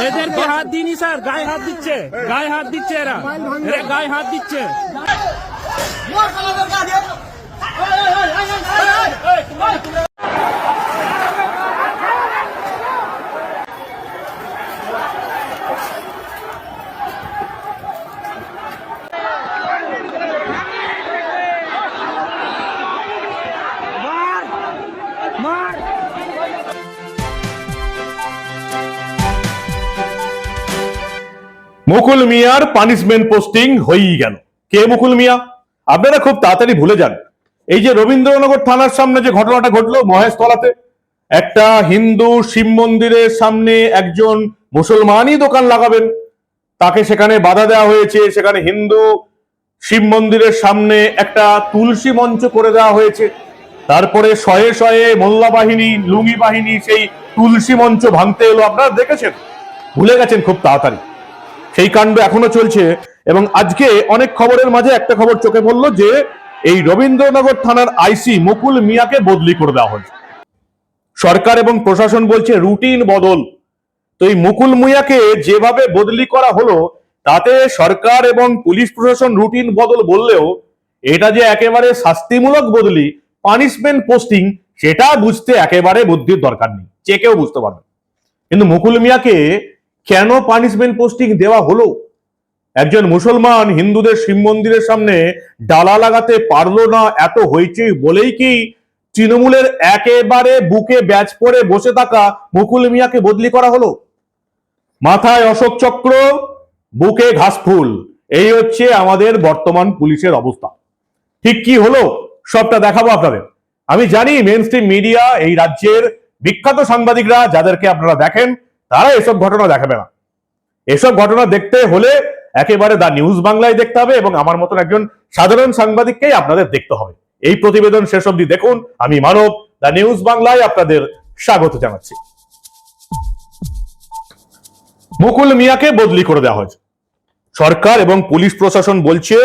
এদেরকে হাত দিনি স্যার গায়ে হাত দিচ্ছে গায়ে হাত দিচ্ছে এরা এরা গায়ে হাত দিচ্ছে মুকুল মিয়ার পানিশমেন্ট পোস্টিং হয়েই গেল। কে মুকুল মিয়া? আপনারা খুব তাড়াতাড়ি ভুলে যান। এই যে রবীন্দ্রনগর থানার সামনে যে ঘটনাটা ঘটলো মহেশতলাতে, একটা হিন্দু শিব মন্দিরের সামনে একজন মুসলমানই দোকান লাগাবেন। তাকে সেখানে বাধা দেওয়া হয়েছে। সেখানে হিন্দু শিব মন্দিরের সামনে একটা তুলসী মঞ্চ করে দেওয়া হয়েছে। তারপরে শয়ে শয়ে মোল্লা বাহিনী, লুঙ্গি বাহিনী সেই তুলসী মঞ্চ ভাঙতে এলো। আপনারা দেখেছেন? ভুলে গেছেন খুব তাড়াতাড়ি। সেই কাণ্ড এখনও চলছে এবং আজকে অনেক খবরের মাঝে একটা খবর চোখে পড়ল যে এই রবীন্দ্রনগর থানার আইসি মুকুল মিয়াকে বদলি করে দেওয়া হয়েছে। সরকার এবং প্রশাসন বলছে রুটিন বদল। তো এই মুকুল মিয়াকে যেভাবে বদলি করা হলো, তাতে সরকার এবং পুলিশ প্রশাসন রুটিন বদল বললেও এটা যে একেবারে শাস্তিমূলক বদলি পানিশমেন্ট পোস্টিং সেটা বুঝতে একেবারে বুদ্ধির দরকার নেই। যে কেউ বুঝতে পারবে। কিন্তু মুকুল মিয়াকে কেন পানিশমেন্ট পোস্টিং দেওয়া হলো? একজন মুসলমান হিন্দুদের শিব মন্দিরের সামনে ডালা লাগাতে পারল না, এত হইচই বলেই কি তৃণমূলের একেবারে বুকে ব্যাচ পরে বসে থাকা মুকুল মিয়াকে বদলি করা হলো? মাথায় অশোক চক্র, বুকে ঘাসফুল এই হচ্ছে আমাদের বর্তমান পুলিশের অবস্থা। ঠিক কি হলো? সবটা দেখাবো আপনাদের। আমি জানি মেন মিডিয়া এই রাজ্যের বিখ্যাত সাংবাদিকরা, যাদেরকে আপনারা দেখেন তারা এসব ঘটনা দেখাবে না। এসব ঘটনা দেখতে হলে একেবারে দা নিউজ বাংলায় দেখতে হবে এবং আমার মতন একজন সাধারণ সাংবাদিককেই আপনাদের দেখতে হবে। এই প্রতিবেদন শেষ অবধি দেখুন। আমি মানব, দা নিউজ বাংলায় আপনাদের স্বাগত জানাচ্ছি। মুকুল মিয়াকে বদলি করে দেওয়া হয়েছে। সরকার এবং পুলিশ প্রশাসন বলছে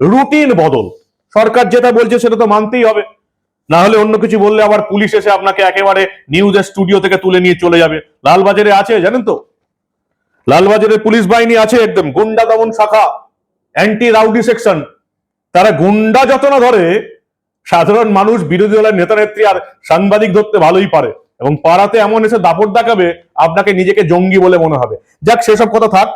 রুটিন বদল। সরকার যেটা বলছে সেটা তো মানতেই হবে। না হলে অন্য কিছু বললে আবার পুলিশ এসে আপনাকে একেবারে নিউজের স্টুডিও থেকে তুলে নিয়ে চলে যাবে। লালবাজারে আছে, জানেন তো? লালবাজারের পুলিশ বাহিনী আছে একদম, গুন্ডা দমন শাখা অ্যান্টি রাউডি সেকশন তারা গুন্ডা যত না ধরে, সাধারণ মানুষ, বিরোধী দলের নেতা নেত্রী আর সাংবাদিক ধরতে ভালোই পারে। এবং পাড়াতে এমন এসে দাপট দেখাবে, আপনাকে নিজেকে জঙ্গি বলে মনে হবে। যাক, সেসব কথা থাক।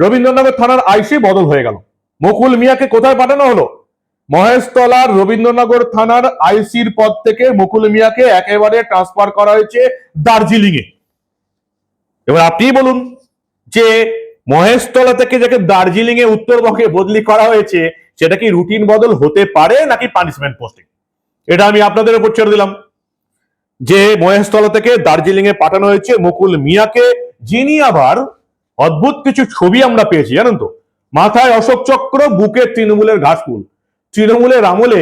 রবীন্দ্রনগর থানার আইসি বদল হয়ে গেল। মুকুল মিয়াকে কোথায় পাঠানো হলো? মহেশতলার রবীন্দ্রনগর থানার আইসির পদ থেকে মুকুল মিয়াকে একেবারে ট্রান্সফার করা হয়েছে দার্জিলিং এ এবার আপনি বলুন যে মহেশতলা থেকে যাকে দার্জিলিং এ উত্তরবঙ্গে বদলি করা হয়েছে, সেটা কি রুটিন বদল হতে পারে নাকি পানিশমেন্ট পোস্টিং এটা আমি আপনাদের উপর ছেড়ে দিলাম। যে মহেশতলা থেকে দার্জিলিং এ পাঠানো হয়েছে মুকুল মিয়াকে, যিনি আবার অদ্ভুত কিছু ছবি আমরা পেয়েছি, জানেন তো? মাথায় অশোক চক্র, বুকে তৃণমূলের ঘাসফুল। তৃণমূলের আমলে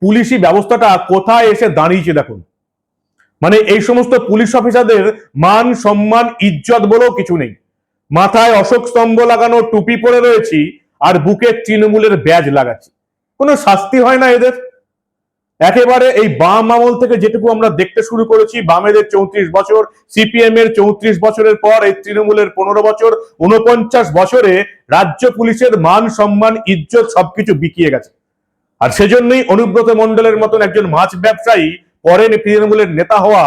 পুলিশি ব্যবস্থাটা কোথায় এসে দাঁড়িয়েছে দেখুন। মানে এই সমস্ত পুলিশ অফিসারদের মান, সম্মান, ইজ্জত বলেও কিছু নেই। মাথায় অশোক স্তম্ভ লাগানো টুপি পরে রয়েছি আর বুকে তৃণমূলের ব্যাজ লাগাচ্ছি। কোনো শাস্তি হয় না এদের। একেবারে এই বাম আমল থেকে যেটুকু আমরা দেখতে শুরু করেছি, বামেদের চৌত্রিশ বছর, সিপিএম এর চৌত্রিশ বছরের পর, এই তৃণমূলের পনেরো বছর উনপঞ্চাশ বছরে রাজ্য পুলিশের মান, সম্মান, ইজ্জত সবকিছু বিকিয়ে গেছে। আর সেজন্যই অনুব্রত মন্ডলের মতন একজন মাছ ব্যবসায়ী পরে তৃণমূলের নেতা হওয়া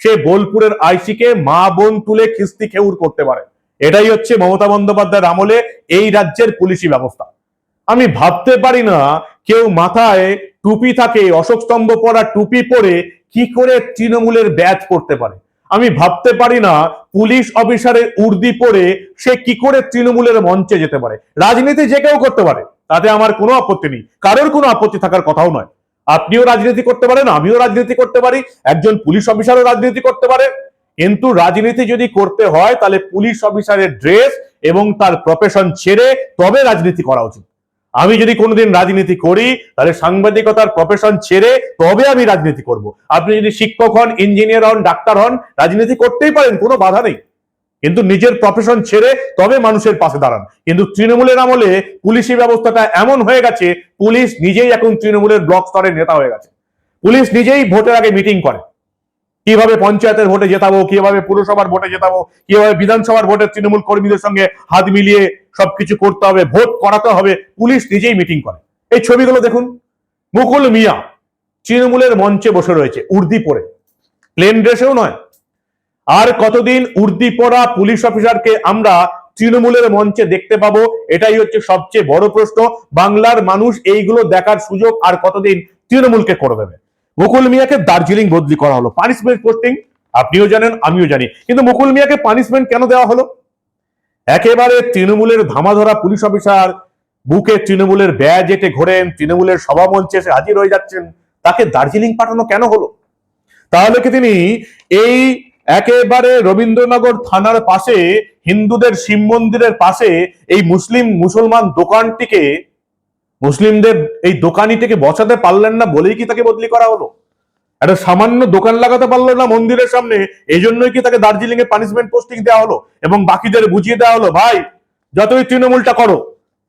সে বোলপুরের আইসিকে মা বোন তুলে খিস্তি খেউর করতে পারে। এটাই হচ্ছে মমতা বন্দ্যোপাধ্যায়ের আমলে এই রাজ্যের পুলিশি ব্যবস্থা। আমি ভাবতে পারি না কেউ মাথায় টুপি থাকে, অশোক স্তম্ভ পরা টুপি পরে কি করে তৃণমূলের ব্যাচ করতে পারে। আমি ভাবতে পারি না পুলিশ অফিসারের উর্দি পরে সে কি করে তৃণমূলের মঞ্চে যেতে পারে। রাজনীতি যে কেউ করতে পারে। তাতে আমার কোনো আপত্তি নেই। কারোর কোনো আপত্তি থাকার কথাও নয়। আপনিও রাজনীতি করতে পারেন, আমিও রাজনীতি করতে পারি, একজন পুলিশ অফিসারও রাজনীতি করতে পারে। কিন্তু রাজনীতি যদি করতে হয়, তাহলে পুলিশ অফিসারের ড্রেস এবং তার প্রফেশন ছেড়ে তবে রাজনীতি করা উচিত। আমি যদি কোনোদিন রাজনীতি করি, তাহলে সাংবাদিকতার প্রফেশন ছেড়ে তবে আমি রাজনীতি করব। আপনি যদি শিক্ষক হন ইঞ্জিনিয়ার হন, ডাক্তার হন, রাজনীতি করতেই পারেন, কোনো বাধা নেই। কিন্তু নিজের প্রফেশন ছেড়ে তবে মানুষের পাশে দাঁড়ান। কিন্তু তৃণমূলের আমলে পুলিশি ব্যবস্থাটা এমন হয়ে গেছে, পুলিশ নিজেই এখন তৃণমূলের ব্লক স্তরের নেতা হয়ে গেছে। পুলিশ নিজেই ভোটের আগে মিটিং করে। কীভাবে পঞ্চায়েতের ভোটে জেতাবো, কীভাবে পুরসভার ভোটে জেতাবো, কীভাবে বিধানসভার ভোটে তৃণমূল কর্মীদের সঙ্গে হাত মিলিয়ে সবকিছু করতে হবে, ভোট করাতে হবে, পুলিশ নিজেই মিটিং করে। এই ছবিগুলো দেখুন। মুকুল মিয়া তৃণমূলের মঞ্চে বসে রয়েছে, উর্দি পরে প্লেন ড্রেসেও নয়। আর কতদিন উর্দি পরা পুলিশ অফিসারকে আমরা তৃণমূলের মঞ্চে দেখতে পাবো? এটাই হচ্ছে সবচেয়ে বড় প্রশ্ন। বাংলার মানুষ এইগুলো দেখার সুযোগ আর কতদিন তৃণমূলকে করে দেবে মুকুল মিয়াকে দার্জিলিং বদলি করা হলো। পানিশমেন্ট পোস্টিং আপনিও জানেন, আমিও জানি। কিন্তু মুকুল মিয়াকে পানিশমেন্ট কেন দেওয়া হলো? একেবারে তৃণমূলের ধামাধরা পুলিশ অফিসার বুকে তৃণমূলের ব্যাজ এটে ঘোরেন, তৃণমূলের সভামঞ্চে এসে হাজির হয়ে যাচ্ছেন। তাকে দার্জিলিং পাঠানো কেন হলো? তাহলে কি তিনি এই একেবারে রবীন্দ্রনগর থানার পাশে, হিন্দুদের শিব মন্দিরের পাশে এই মুসলিম মুসলমান দোকানটিকে, মুসলিমদের এই দোকানিটিকে বসাতে পারলেন না বলেই কি তাকে বদলি করা হলো? একটা সামান্য দোকান লাগাতে পারল না মন্দিরের সামনে এই জন্যই কি তাকে দার্জিলিং এ পানিশমেন্ট পোস্টিং দেওয়া হলো এবং বাকিদের বুঝিয়ে দেওয়া হলো, ভাই, যতই তৃণমূলটা করো,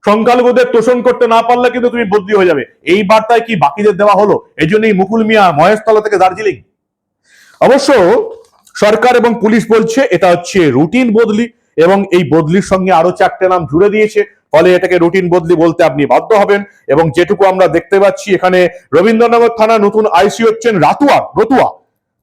সংখ্যালঘুদের তোষণ করতে না পারলে কিন্তু তুমি বদলি হয়ে যাবে। এই বার্তায় কি বাকিদের দেওয়া হলো? এই জন্যই মুকুল মিয়া মহেশতলা থেকে দার্জিলিং। অবশ্য সরকার এবং পুলিশ বলছে এটা হচ্ছে রুটিন বদলি এবং এই বদলির সঙ্গে আরও চারটে নাম জুড়ে দিয়েছে। ফলে এটাকে রুটিন বদলি বলতে আপনি বাধ্য হবেন এবং যেটুকু আমরা দেখতে পাচ্ছি এখানে রবীন্দ্রনগর থানা নতুন আইসি হচ্ছেন রাতুয়া, রতুয়া।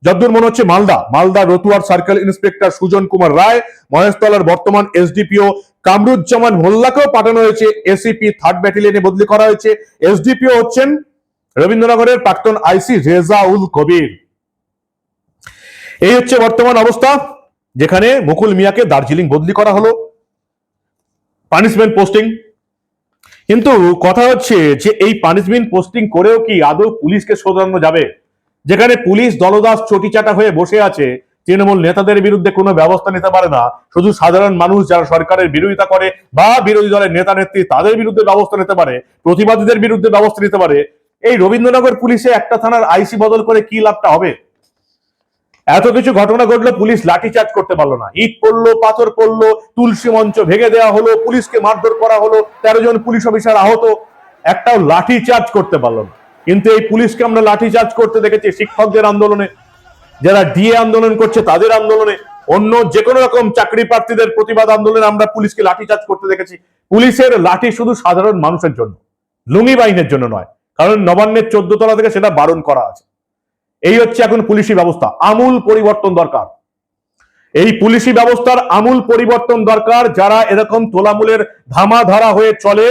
যদ্দূর মনে হচ্ছে মালদা মালদা রতুয়ার সার্কেল ইন্সপেক্টর সুজন কুমার রায়, মহেশতলার বর্তমান এসডিপিও কামরুজ্জামান মোল্লাকেও পাঠানো হয়েছে। এসিপি থার্ড ব্যাটালিয়নে বদলি করা হয়েছে। এসডিপিও হচ্ছেন রবীন্দ্রনগরের প্রাক্তন আইসি রেজাউল কবির। এই হচ্ছে বর্তমান অবস্থা, যেখানে মুকুল মিয়াকে দার্জিলিং বদলি করা হলো। পানিশমেন্ট পোস্টিং কিন্তু কথা হচ্ছে যে এই পানিশমেন্ট পোস্টিং করেও কি আদৌ পুলিশকে শোধানো যাবে? যেখানে পুলিশ দলদাস চটিচাটা হয়ে বসে আছে, তৃণমূল নেতাদের বিরুদ্ধে কোনো ব্যবস্থা নিতে পারে না। শুধু সাধারণ মানুষ যারা সরকারের বিরোধিতা করে বা বিরোধী দলের নেতা, নেত্রী, তাদের বিরুদ্ধে ব্যবস্থা নিতে পারে, প্রতিবাদীদের বিরুদ্ধে ব্যবস্থা নিতে পারে। এই রবীন্দ্রনগর পুলিশে একটা থানার আইসি বদল করে কি লাভটা হবে? এত কিছু ঘটনা ঘটলো, পুলিশ লাঠিচার্জ করতে পারল না। ইট পড়ল, পাথর পড়ল, তুলসী মঞ্চ ভেঙে দেওয়া হলো, পুলিশকে মারধর করা হলো, তেরো জন পুলিশ অফিসার আহত, একটাও লাঠি চার্জ করতে পারল না। কিন্তু এই পুলিশকে আমরা লাঠি চার্জ করতে দেখেছি শিক্ষকদের আন্দোলনে, যারা ডিএ আন্দোলন করছে তাদের আন্দোলনে, অন্য যে কোনো রকম চাকরি প্রার্থীদের প্রতিবাদ আন্দোলনে আমরা পুলিশকে লাঠি চার্জ করতে দেখেছি। পুলিশের লাঠি শুধু সাধারণ মানুষের জন্য, লুঙ্গি বাহিনীর জন্য নয়, কারণ নবান্নের চোদ্দ তলা থেকে সেটা বারণ করা আছে। এই হচ্ছে এখন পুলিশি ব্যবস্থা, আমূল পরিবর্তন দরকার। এই পুলিশি ব্যবস্থার আমূল পরিবর্তন দরকার, যারা এরকম তোলামূলের ধামা ধরা হয়ে চলে,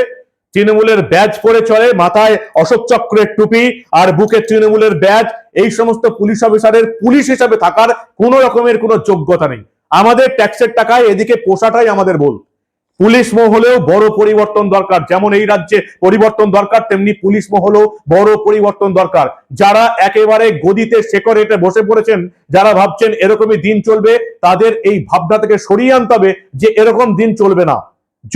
তৃণমূলের ব্যাজ পরে চলে, মাথায় অশোক চক্রের টুপি আর বুকে তৃণমূলের ব্যাজ, এই সমস্ত পুলিশ অফিসারের পুলিশ হিসাবে থাকার কোনো রকমের কোনো যোগ্যতা নেই। আমাদের ট্যাক্সের টাকায় এদিকে পোষাটাই আমাদের ভুল। পুলিশ মহলেও বড় পরিবর্তন দরকার। যেমন এই রাজ্যে পরিবর্তন দরকার, তেমনি পুলিশ মহলেও বড় পরিবর্তন দরকার। যারা একেবারে গদিতে সেকরেটে বসে পড়েছেন, যারা ভাবছেন এরকমই দিন চলবে, তাদের এই ভাবনা থেকে সরিয়ে আনতে হবে যে এরকম দিন চলবে না।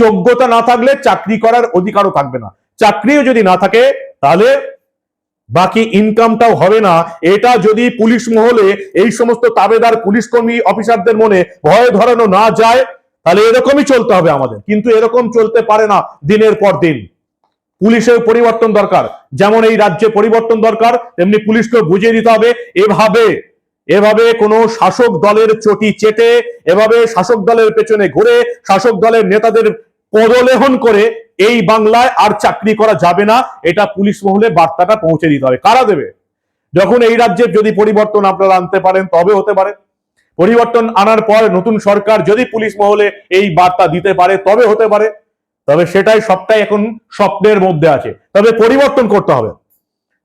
যোগ্যতা না থাকলে চাকরি করার অধিকারও থাকবে না। চাকরিও যদি না থাকে, তাহলে বাকি ইনকামটাও হবে না। এটা যদি পুলিশ মহলে এই সমস্ত তাবেদার পুলিশ কর্মী অফিসারদের মনে ভয় ধরানো না যায় তাহলে এরকমই চলতে হবে আমাদের। কিন্তু এরকম চলতে পারে না দিনের পর দিন। পুলিশের পরিবর্তন দরকার। যেমন এই রাজ্যে পরিবর্তন দরকার, তেমনি পুলিশকে বুঝিয়ে দিতে হবে, এভাবে এভাবে কোনো শাসক দলের চটি চেটে, এভাবে শাসক দলের পেছনে ঘুরে, শাসক দলের নেতাদের পদলেহন করে এই বাংলায় আর চাকরি করা যাবে না। এটা পুলিশ মহলে বার্তাটা পৌঁছে দিতে হবে। কারা দেবে? যখন এই রাজ্যের যদি পরিবর্তন আপনারা আনতে পারেন, তবে হতে পারে। পরিবর্তন আনার পর নতুন সরকার যদি পুলিশ মহলে এই বার্তা দিতে পারে, তবে হতে পারে। তবে সেটাই সবটাই এখন স্বপ্নের মধ্যে আছে। তবে পরিবর্তন করতে হবে।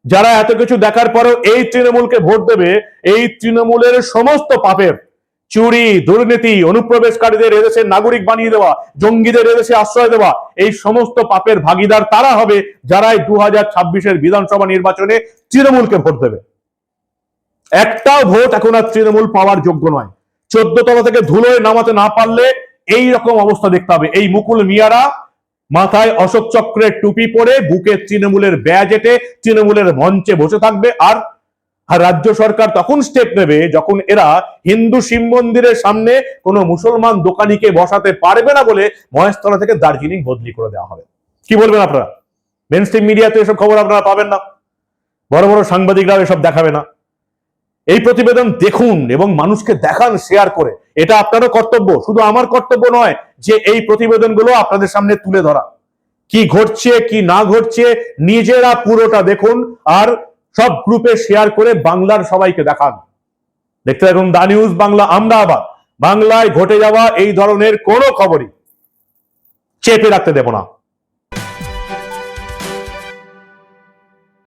যারা এত কিছু দেখার পরেও এই তৃণমূলকে ভোট দেবে, এই তৃণমূলের সমস্ত পাপের চুরি, দুর্নীতি, অনুপ্রবেশকারীদের এদেশের নাগরিক বানিয়ে দেওয়া, জঙ্গিদের এদেশে আশ্রয় দেওয়া, এই সমস্ত পাপের ভাগিদার তারা হবে যারাই দু হাজার ছাব্বিশের বিধানসভা নির্বাচনে তৃণমূলকে ভোট দেবে। একটাও ভোট এখন আর তৃণমূল পাওয়ার যোগ্য নয়। চোদ্দ তলা থেকে ধুলোয় নামাতে না পারলে এই রকম অবস্থা দেখতে হবে। এই মুকুল মিয়ারা মাথায় অশোক চক্রের টুপি পরে বুকে তৃণমূলের ব্যাজেটে তৃণমূলের মঞ্চে বসে থাকবে আর রাজ্য সরকার তখন স্টেপ নেবে যখন এরা হিন্দু শিব মন্দিরের সামনে কোনো মুসলমান দোকানিকে বসাতে পারবে না বলে মহেশতলা থেকে দার্জিলিং বদলি করে দেওয়া হবে। কি বলবেন আপনারা? মেন স্ট্রিম মিডিয়াতে এসব খবর আপনারা পাবেন না। বড় বড় সাংবাদিকরাও এসব দেখাবে না। এই প্রতিবেদন দেখুন এবং মানুষকে দেখান শেয়ার করে। এটা আপনারও কর্তব্য, শুধু আমার কর্তব্য নয় যে এই প্রতিবেদনগুলো আপনাদের সামনে তুলে ধরা। কি ঘটছে, কি না ঘটছে, নিজেরা পুরোটা দেখুন আর সব গ্রুপে শেয়ার করে বাংলার সবাইকে দেখান। দেখতে থাকুন দা নিউজ বাংলা, আমরা আবার বাংলায় ঘটে যাওয়া এই ধরনের কোনো খবরই চেপে রাখতে দেব না।